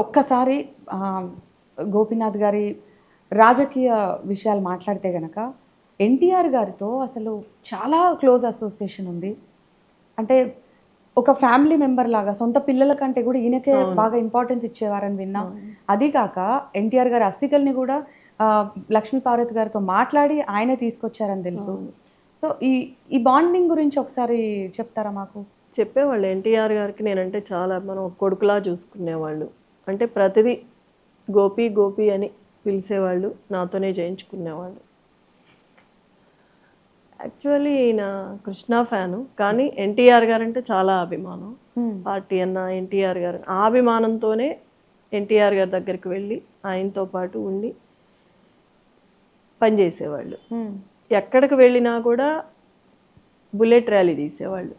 ఒక్కసారి గోపీనాథ్ గారి రాజకీయ విషయాలు మాట్లాడితే గనక ఎన్టీఆర్ గారితో అసలు చాలా క్లోజ్ అసోసియేషన్ ఉంది. అంటే ఒక ఫ్యామిలీ మెంబర్ లాగా సొంత పిల్లల కంటే కూడా ఈయనకే బాగా ఇంపార్టెన్స్ ఇచ్చేవారని విన్నాం. అది కాక ఎన్టీఆర్ గారి అస్థికల్ని కూడా లక్ష్మీ పార్వతి గారితో మాట్లాడి ఆయనే తీసుకొచ్చారని తెలుసు. సో ఈ ఈ బాండింగ్ గురించి ఒకసారి చెప్తారా మాకు? చెప్పేవాళ్ళు. ఎన్టీఆర్ గారికి నేనంటే చాలా మనం కొడుకులా చూసుకునేవాళ్ళు. అంటే ప్రతిదీ గోపి గోపి అని పిలిచేవాళ్ళు నాతోనే చేయించుకునేవాళ్ళు యాక్చువల్లీ ఈయన కృష్ణ ఫ్యాను కానీ ఎన్టీఆర్ గారు అంటే చాలా అభిమానం. పార్టీ అన్న ఎన్టీఆర్ గారు ఆ అభిమానంతోనే ఎన్టీఆర్ గారి దగ్గరికి వెళ్ళి ఆయనతో పాటు ఉండి పనిచేసేవాళ్ళు. ఎక్కడికి వెళ్ళినా కూడా బుల్లెట్ ర్యాలీ తీసేవాళ్ళు.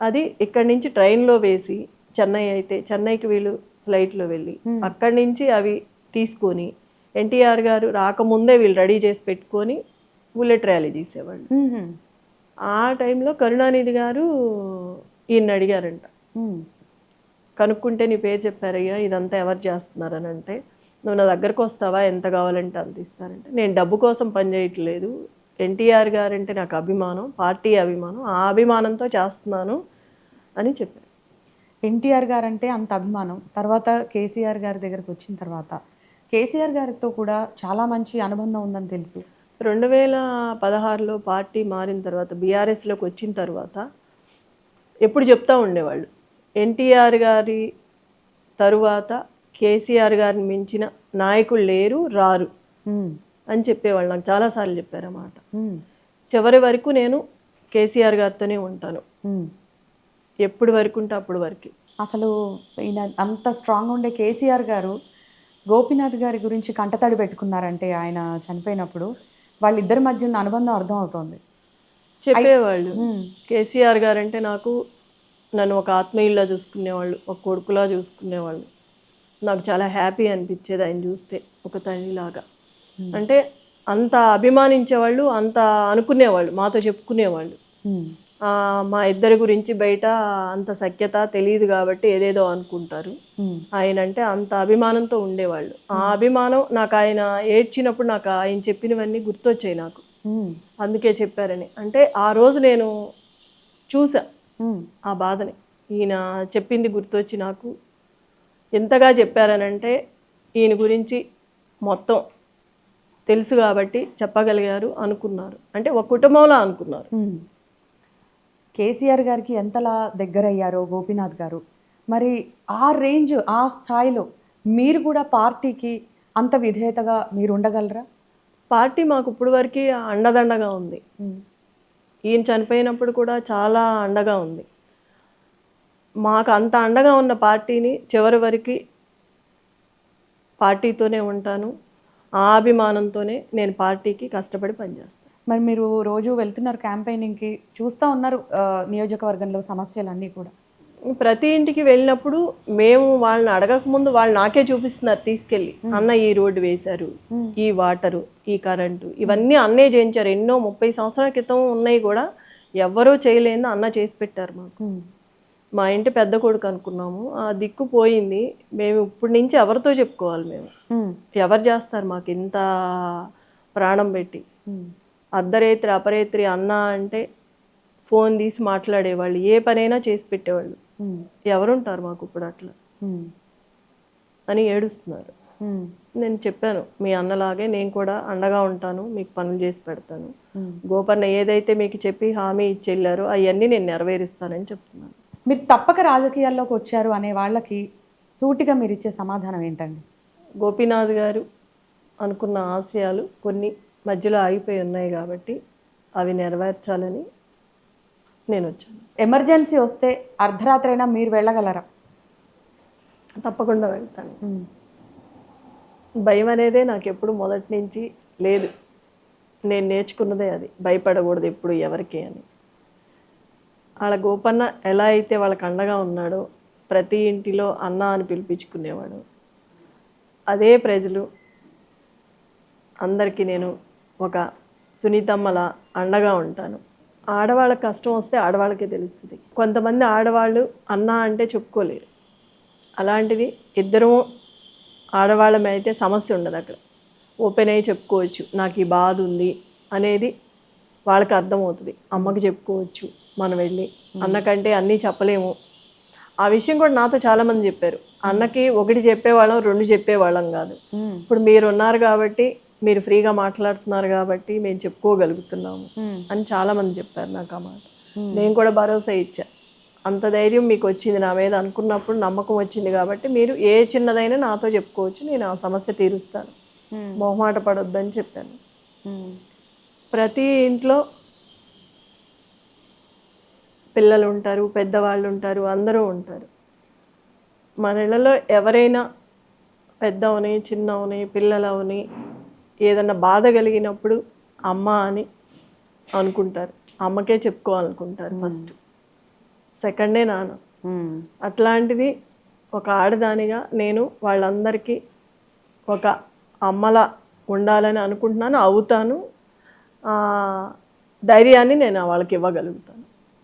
అది ఇక్కడి నుంచి ట్రైన్లో వేసి చెన్నై అయితే చెన్నైకి వీళ్ళు ఫ్లైట్లో వెళ్ళి అక్కడి నుంచి అవి తీసుకొని ఎన్టీఆర్ గారు రాకముందే వీళ్ళు రెడీ చేసి పెట్టుకొని బుల్లెట్ ర్యాలీ తీసేవాళ్ళు Hmm. ఆ టైంలో కరుణానిధి గారు ఈయన అడిగారంట. కనుక్కుంటే నీ పేరు చెప్పారయ్యా ఇదంతా ఎవరు చేస్తున్నారని అంటే నువ్వు నా దగ్గరకు వస్తావా? ఎంత కావాలంటే అంత ఇస్తారంటే. నేను డబ్బు కోసం పనిచేయట్లేదు ఎన్టీఆర్ గారంటే నాకు అభిమానం పార్టీ అభిమానం ఆ అభిమానంతో చేస్తున్నాను అని చెప్పారు. ఎన్టీఆర్ గారు అంటే అంత అభిమానం తర్వాత కేసీఆర్ గారి దగ్గరకు వచ్చిన తర్వాత కేసీఆర్ గారితో కూడా చాలా మంచి అనుబంధం ఉందని తెలుసు రెండు వేల పదహారులో పార్టీ మారిన తర్వాత బీఆర్ఎస్లోకి వచ్చిన తర్వాత ఎప్పుడు చెప్తా ఉండేవాళ్ళు ఎన్టీఆర్ గారి తరువాత కేసీఆర్ గారిని మించిన నాయకులు లేరు రారు. అని చెప్పేవాళ్ళు నాకు చాలాసార్లు చెప్పారన్నమాట. చివరి వరకు నేను కేసీఆర్ గారితోనే ఉంటాను. ఎప్పుడు వరకు ఉంటే అప్పుడు వరకు. అసలు ఈయన అంత స్ట్రాంగ్ ఉండే కేసీఆర్ గారు గోపీనాథ్ గారి గురించి కంటతడి పెట్టుకున్నారంటే ఆయన చనిపోయినప్పుడు వాళ్ళిద్దరి మధ్య ఉన్న అనుబంధం అర్థం అవుతోంది. చెప్పేవాళ్ళు. కేసీఆర్ గారు అంటే నాకు నన్ను ఒక ఆత్మీయుల్లా చూసుకునేవాళ్ళు ఒక కొడుకులా చూసుకునేవాళ్ళు. నాకు చాలా హ్యాపీ అనిపించేది ఆయన చూస్తే ఒక తల్లిలాగా. అంటే అంత అభిమానించేవాళ్ళు అంత అనుకునేవాళ్ళు మాతో చెప్పుకునేవాళ్ళు. మా ఇద్దరి గురించి బయట అంత సఖ్యత తెలియదు కాబట్టి ఏదేదో అనుకుంటారు. ఆయన అంటే అంత అభిమానంతో ఉండేవాళ్ళు ఆ అభిమానం నాకు ఆయన ఏడ్చినప్పుడు నాకు ఆయన చెప్పినవన్నీ గుర్తొచ్చాయి నాకు. అందుకే చెప్పారని అంటే ఆ రోజు నేను చూసా. ఆ బాధని ఈయన చెప్పింది గుర్తొచ్చి నాకు ఎంతగా చెప్పారనంటే ఈయన గురించి మొత్తం తెలుసు కాబట్టి చెప్పగలిగారు అనుకున్నారు అంటే ఒక కుటుంబంలో అనుకున్నారు. కేసీఆర్ గారికి ఎంతలా దగ్గరయ్యారో గోపీనాథ్ గారు. మరి ఆ రేంజ్ ఆ స్థాయిలో మీరు కూడా పార్టీకి అంత విధేయతగా మీరు ఉండగలరా? పార్టీ మాకు ఇప్పుడు వరకు అండదండగా ఉంది. ఈయన చనిపోయినప్పుడు కూడా చాలా అండగా ఉంది. మాకు అంత అండగా ఉన్న పార్టీని చివరి వరకు పార్టీతోనే ఉంటాను. ఆ అభిమానంతోనే నేను పార్టీకి కష్టపడి పనిచేస్తాను. మరి మీరు రోజు వెళ్తున్నారు క్యాంపెయినింగ్కి చూస్తూ ఉన్నారు నియోజకవర్గంలో సమస్యలన్నీ కూడా. ప్రతి ఇంటికి వెళ్ళినప్పుడు మేము వాళ్ళని అడగక ముందు వాళ్ళు నాకే చూపిస్తున్నారు తీసుకెళ్ళి. అన్న ఈ రోడ్డు వేశారు ఈ వాటరు ఈ కరెంటు ఇవన్నీ అన్నే చేయించారు. ఎన్నో ముప్పై సంవత్సరాల క్రితం ఉన్నాయి కూడా ఎవ్వరూ చేయలేని అన్న చేసి పెట్టారు మాకు. మా ఇంటి పెద్ద కొడుకు అనుకున్నాము. ఆ దిక్కు పోయింది. మేము ఇప్పటి నుంచి ఎవరితో చెప్పుకోవాలి మేము. ఎవరు చేస్తారు మాకు ఇంత ప్రాణం పెట్టి. అర్ధరేత్రి అపరేత్రి అన్న అంటే ఫోన్ తీసి మాట్లాడేవాళ్ళు ఏ పనైనా చేసి పెట్టేవాళ్ళు. ఎవరుంటారు మాకు ఇప్పుడు అట్లా. అని ఏడుస్తున్నారు. నేను చెప్పాను మీ అన్నలాగే నేను కూడా అండగా ఉంటాను మీకు పనులు చేసి పెడతాను. గోపన్న ఏదైతే మీకు చెప్పి హామీ ఇచ్చి వెళ్ళారో అవన్నీ నేను నెరవేరుస్తానని చెప్తున్నాను మీరు తప్పక రాజకీయాల్లోకి వచ్చారు అనే వాళ్ళకి సూటిగా మీరు ఇచ్చే సమాధానం ఏంటండి గోపీనాథ్ గారు అనుకున్న ఆశయాలు కొన్ని మధ్యలో ఆగిపోయి ఉన్నాయి కాబట్టి అవి నెరవేర్చాలని నేను వచ్చాను. ఎమర్జెన్సీ వస్తే అర్ధరాత్రి అయినా మీరు వెళ్ళగలరా? తప్పకుండా వెళ్తాను. భయం అనేదే నాకు ఎప్పుడు మొదటి నుంచి లేదు. నేను నేర్చుకున్నదే అది. భయపడకూడదు ఎప్పుడు ఎవరికి అని. వాళ్ళ గోపన్న ఎలా అయితే వాళ్ళకి అండగా ఉన్నాడో ప్రతి ఇంటిలో అన్న అని పిలిపించుకునేవాడు. అదే ప్రజలు అందరికీ నేను ఒక సునీతమ్మలా అండగా ఉంటాను. ఆడవాళ్ళకి కష్టం వస్తే ఆడవాళ్ళకే తెలుస్తుంది. కొంతమంది ఆడవాళ్ళు అన్న అంటే చెప్పుకోలేరు. అలాంటిది ఇద్దరము ఆడవాళ్ళమే అయితే సమస్య ఉండదు అక్కడ. ఓపెన్ అయ్యి చెప్పుకోవచ్చు నాకు ఈ బాధ ఉంది అనేది వాళ్ళకి అర్థమవుతుంది. అమ్మకి చెప్పుకోవచ్చు మనం వెళ్ళి. అన్నకంటే అన్నీ చెప్పలేము. ఆ విషయం కూడా నాతో చాలామంది చెప్పారు. అన్నకి ఒకటి చెప్పేవాళ్ళం రెండు చెప్పేవాళ్ళం కాదు. ఇప్పుడు మీరు ఉన్నారు కాబట్టి మీరు ఫ్రీగా మాట్లాడుతున్నారు కాబట్టి మేము చెప్పుకోగలుగుతున్నాము మ్మ్. అని చాలామంది చెప్పారు నాకు ఆ మాట నేను కూడా భరోసా ఇచ్చా అంత ధైర్యం మీకు వచ్చింది నా మీద అనుకున్నప్పుడు నమ్మకం వచ్చింది కాబట్టి మీరు ఏ చిన్నదైనా నాతో చెప్పుకోవచ్చు నేను ఆ సమస్య తీరుస్తాను మ్మ్. మొహమాట పడొద్దని చెప్పాను. ప్రతి ఇంట్లో పిల్లలు ఉంటారు పెద్దవాళ్ళు ఉంటారు అందరూ ఉంటారు మన ఇళ్ళలో ఎవరైనా పెద్దవని చిన్నవని పిల్లలవని ఏదన్నా బాధ కలిగినప్పుడు అమ్మ అని అనుకుంటారు. అమ్మకే చెప్పుకోవాలనుకుంటారు ఫస్ట్ సెకండే నాన్న. మ్మ్. అట్లాంటిది ఒక ఆడదానిగా నేను వాళ్ళందరికీ ఒక అమ్మలా ఉండాలని అనుకుంటున్నాను అవుతాను. ధైర్యాన్ని నేను వాళ్ళకి ఇవ్వగలుగుతాను.